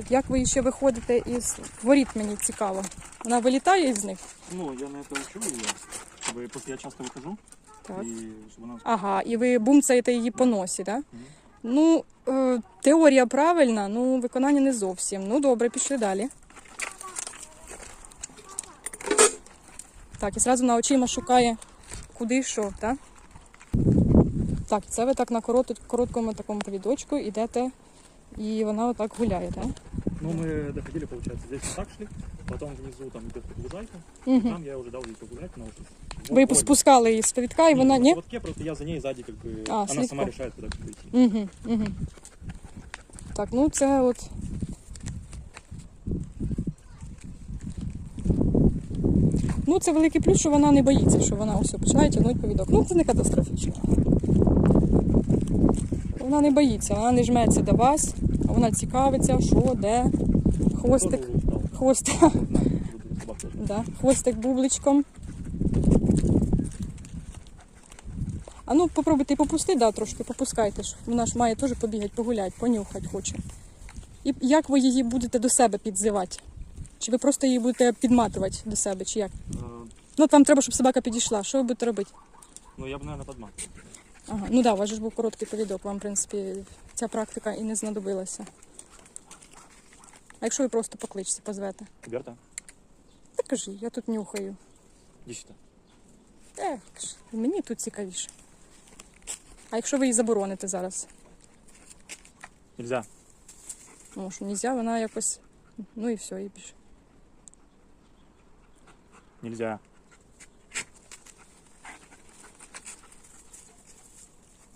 От як ви ще виходите із воріт, мені цікаво. Вона вилітає із них? Ну, я на это учу ее, чтобы после я часто выхожу, Так. и чтобы она... Ага, і ви бумцаєте її по носі, так? Мгм. Ну, е, теорія правильна, ну виконання не зовсім. Ну добре, пішли далі. Так, і зразу на очима шукає, куди і що, так? Так, це ви так на корот- короткому такому повідочку йдете, і вона отак гуляє, так? Ну, мы доходили, получается, здесь вот так шли, потом внизу там идет лужайка, Угу. там я уже дал ей погулять, но уже... Ви спускали її з повідка, і вона ні? Вот просто я за ней сзади, как бы, А, она слепо. сама решает, куда идти. Угу, угу. Так, ну це от. Ну, це великий плюс, що вона не боїться, що вона ось починає тягнути повідок. Ну, це не катастрофічно. Вона не боїться, вона не жметься до вас, вона цікавиться, що, де. Хвостик, Тоже хвост, Знаю, буду собак тоже. да, хвостик бубличком. А ну попробуйте попусти, да, трошки попускайте ж. Вона ж має теж побігати, погуляти, понюхати хоче. І як ви її будете до себе підзивати? Чи ви просто її будете підматувати до себе, чи як? Э, Ну, от вам треба, щоб собака підійшла. Що ви будете робити? Ну, я бы, наверное, подмахивал. Ага, ну да, у вас ж був короткий повідок, вам, в принципі, ця практика і не знадобилася. А якщо ви просто покличете, позвете? Берта, Та кажи, я тут нюхаю. иди сюда. Ех, мені тут цікавіше. А якщо ви її забороните зараз? Нельзя. Ну, що нельзя, вона якось. Ну і все, і більше. Нельзя.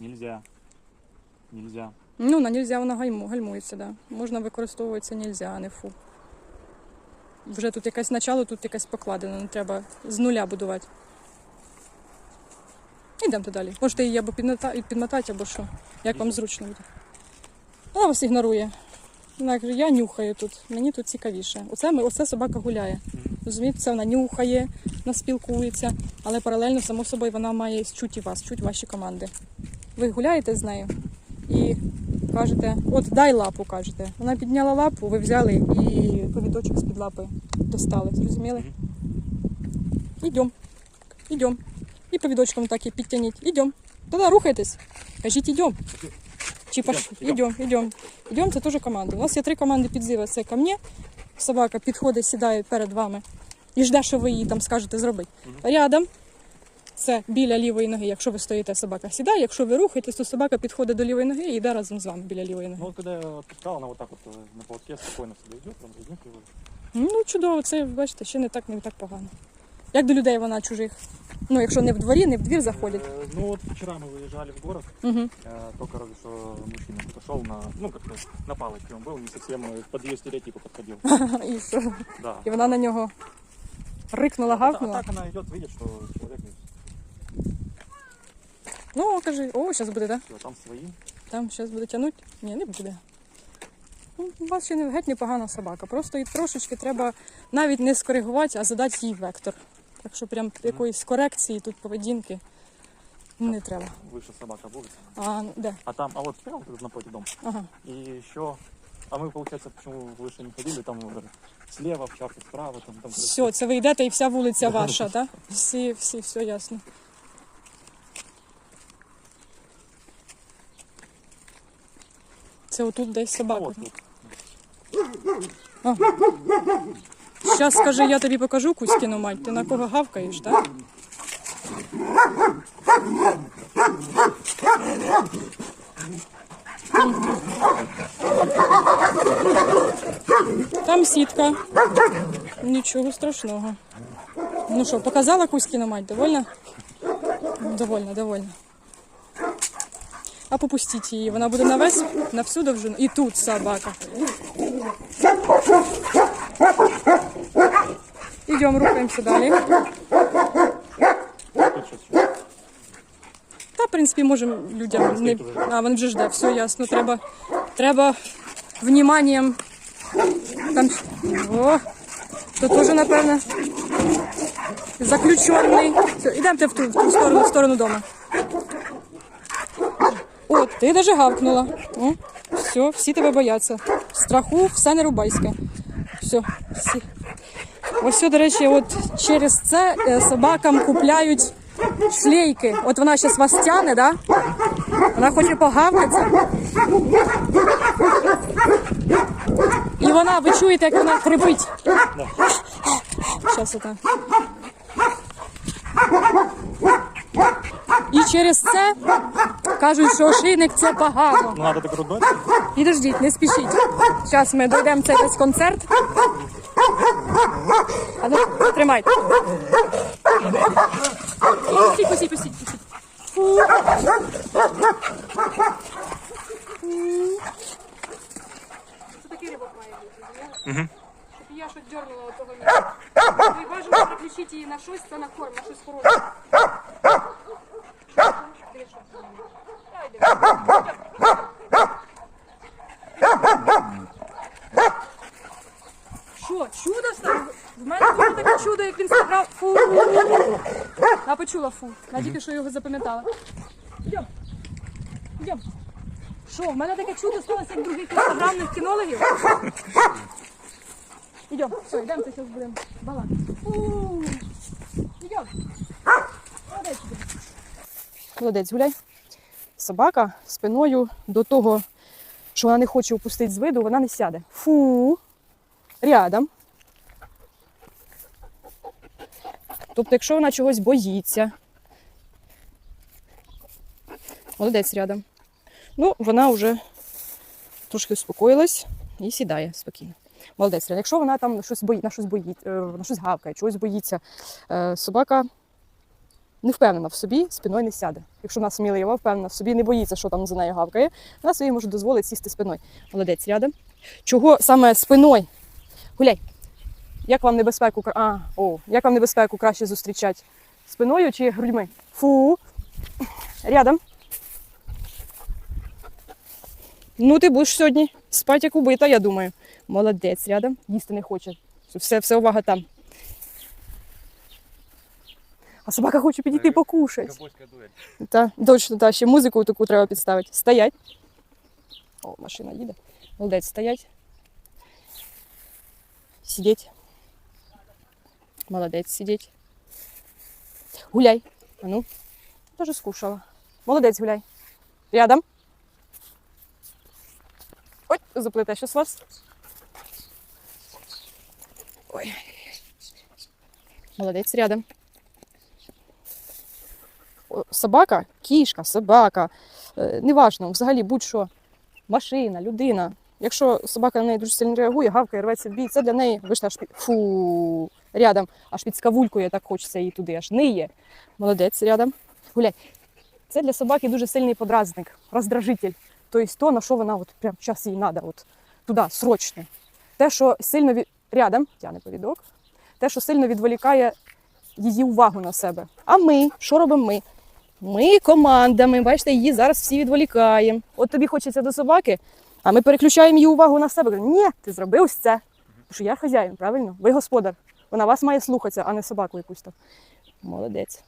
Нельзя. Нельзя. Ну, на нельзя вона гальму, гальмується, да. Можна використовуватися нельзя, а не фу. Вже тут якесь начало, тут якесь покладено, не треба з нуля будувати. Йдемте далі. Можете її або підмотати, або що. Як вам зручно буде. Вона вас ігнорує. Вона каже, я нюхаю тут, мені тут цікавіше. Оце, ми, оце собака гуляє. Розумієте, це вона нюхає, вона спілкується, але паралельно, само собою, вона має чути вас, чути ваші команди. Ви гуляєте з нею і кажете, от дай лапу, кажете. Вона підняла лапу, ви взяли і повідочок з-під лапи достали. Зрозуміли? Ідем. Ідем. І повідочком так і підтягніть. Ідем. Тоді рухайтесь. Кажіть, ідем. Чи пош... Ідем, Ідем, ідем. Це теж команда. У нас є три команди підзива. Це ко мне. Собака підходить, сідає перед вами і жде, що ви їй там скажете зробити. Рядом Це біля лівої ноги. Якщо ви стоїте, собака сідає. Якщо ви рухаєтесь, то собака підходить до лівої ноги і йде разом з вами біля лівої ноги. Ну, вот когда я отпускал, она вот так вот э, на поводке спокойно себе идет, прям разнюхивает. Ну, чудово, це бачите, ще не так, не так погано. Як до людей вона чужих? Ну, якщо не в дворі, не в двір заходять. Э, Ну вот вчера мы выезжали в город, Угу. э, только разве что мужчина подошел на, ну как-то на палочке он был, не совсем э, под ее стереотипы подходил. І що? Да. І вона на нього рикнула, А, а гавкнула. так она идет, видит, что человек не Ну, кажи, о, зараз буде, так? все, там свои. Там зараз буде тягнути? Ні, не буде. Ну, у вас ще не геть непогана собака. Просто і трошечки треба навіть не скоригувати, а задати їй вектор. Так що прям якоїсь корекції тут поведінки не треба. Выше собака будет. А ну, де? А там, а вот прямо вот этот напротив дом. Ага. И еще, а мы, получается, почему выше не ходили, там э, слева овчарка, справа, там, там. Все, це ви йдете і вся вулиця ваша, так? Всі, всі, все ясно. Це отут десь собака. Зараз скажи, я тобі покажу Кузькіну мать. Ти на кого гавкаєш, так? Там сітка. Нічого страшного. Ну що, показала Кузькіна мать? Довольна? Довольна, довольна. А попустіть її, вона буде на весь, на всю довжину. І тут собака. Идем, рухаємося далі. Та, в принципі, можемо людям не. А, він вже жде, все ясно. Треба, треба вніманням. Там. О, то теж, напевно. Заключений. Все, ідемте в ту, в ту сторону, в сторону дома. Ти навіть гавкнула. О, все, всі тебе бояться. страху все не рубайське. Все. Всі. Ось, до речі, от через це е, собакам купляють шлейки. От вона зараз вас тяне, да? Вона хоче погавкатися. І вона, ви чуєте, як вона хрипить. Зараз отак. І через це кажуть, що ошейник це погано. Ну, надо так руднути. Підождіть, не спішіть. Зараз ми дойдемо цей весь концерт. А ну, тримайте. Пустіть, пустіть, пустіть, пустіть. Фу. Це такий рибок має бути, угу. Щоб я щось дернула от того місця. Ви бажано переключити її на щось, це на корм, на щось хороше. Що чудо стало? В мене було таке чудо, як він сказав фу. Я почула фу. Я тільки що його запам'ятала. Йдем. Йдем. Що, в мене таке чудо сталося, як других інстаграмних кінологів? Йдем, все, йдемо, зараз будемо балакати. Фу. Йдем. Молодець. йдем. Молодець, гуляй. Собака спиною до того, що вона не хоче опустити з виду, вона не сяде. Фу рядом. Тобто, якщо вона чогось боїться. Молодець рядом. Ну, вона вже трошки успокоїлась і сідає спокійно. Молодець рядом. Якщо вона там щось бої, на щось боїть, е, на щось гавкає, чогось боїться, е, собака не впевнена в собі, спиною не сяде. Якщо вона смілива, впевнена в собі, не боїться, що там за нею гавкає, вона собі може дозволити сісти спиною. Молодець рядом. Чого саме спиною? Гуляй. Як вам небезпеку а, о, як вам небезпеку краще зустрічати? Спиною чи грудьми? Фу. Рядом. Ну, ти будеш сьогодні спати як убита, я думаю. Молодець, рядом. Їсти не хоче. Все, все увага там. А собака хоче підійти покушати. Ковбойська дуель. Та, точно, та, ще музику таку треба підставити. Стоять. О, машина їде. Молодець, стоять. Сидіть. Молодець, сидіть. Гуляй. А ну, даже скушала. Молодець, гуляй. Рядом. Ой, заплете щось вас. Ой. Молодець, рядом. Собака, кішка, собака, е, неважно, взагалі будь-що, машина, людина. Якщо собака на неї дуже сильно реагує, гавкає, рветься в бій, це для неї, вийшла аж фу, рядом, аж під скавулькою так хочеться її туди, аж ниє. Молодець, рядом. Гуляй. Це для собаки дуже сильний подразник, роздражитель. Тобто то, на що вона от прям час їй треба, от туди, срочно. Те, що сильно від... рядом, тяне повідок, те, що сильно відволікає її увагу на себе. А ми, що робимо ми? Ми командами, бачите, її зараз всі відволікаємо. От тобі хочеться до собаки, а ми переключаємо її увагу на себе. Кажемо, ні, ти зроби ось це. Тому що я хазяїн, правильно? Ви господар. Вона вас має слухатися, а не собаку якусь там. Молодець.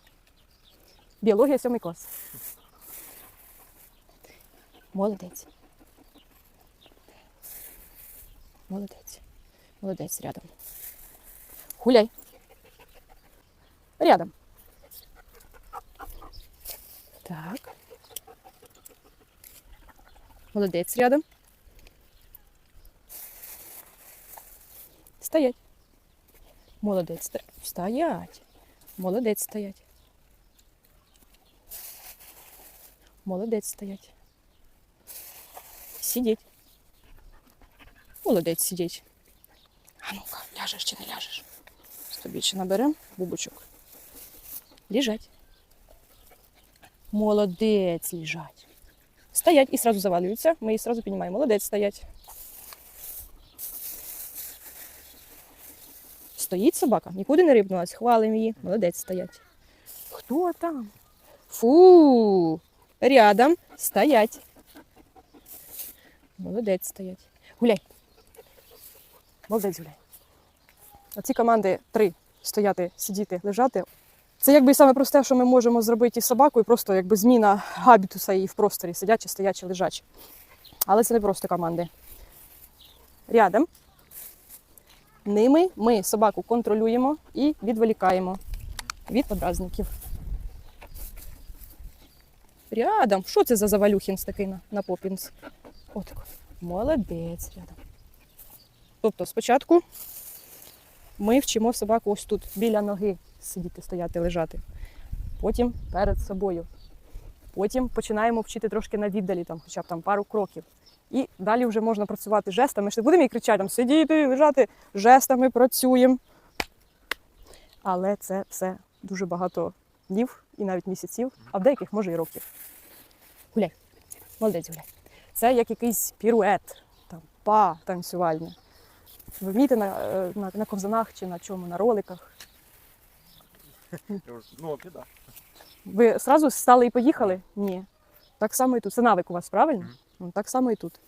Біологія сьомий клас. Молодець. Молодець. Молодець рядом. Гуляй. Рядом. Так. Молодець рядом. Стоять. Молодець. Стоять. Молодець стоять. Молодець стоять. Сидіть. Молодець сидіть. А ну-ка, ляжеш чи не ляжеш? Тобі ще наберемо бубочок. Лежать. Молодець лежать. Стоять і сразу завалюються. Ми їх сразу піднімаємо. Молодець стоять. Стоїть собака, нікуди не рибнулась. Хвалимо її. Молодець стоять. Хто там? Фу. Рядом стоять. Молодець стоять. Гуляй. Молодець гуляй. Оці команди три стояти, сидіти, лежати. Це якби саме просте, що ми можемо зробити із собакою, просто якби зміна габітуса її в просторі, сидячи, стоячи, лежачи. Але це не просто команди. рядом. Ними ми собаку контролюємо і відволікаємо від подразників. Рядом. Що це за завалюхінс такий на, на попінс? Отак. Молодець рядом. Тобто спочатку ми вчимо собаку ось тут, біля ноги сидіти, стояти, лежати. Потім перед собою. Потім починаємо вчити трошки на віддалі, там, хоча б там пару кроків. І далі вже можна працювати жестами. Ще будемо їй кричати, там, сидіти, лежати, жестами працюємо. Але це все дуже багато днів і навіть місяців, а в деяких може і років. Гуляй. Молодець гуляй. Це як якийсь пірует, там, па танцювальне. Ви вмієте на, е, на, на ковзанах чи на чому, на роликах. Ну, вообще, да. Ви одразу стали і поїхали? Ні. Так само і тут. Це навик у вас, правильно? Так само і тут.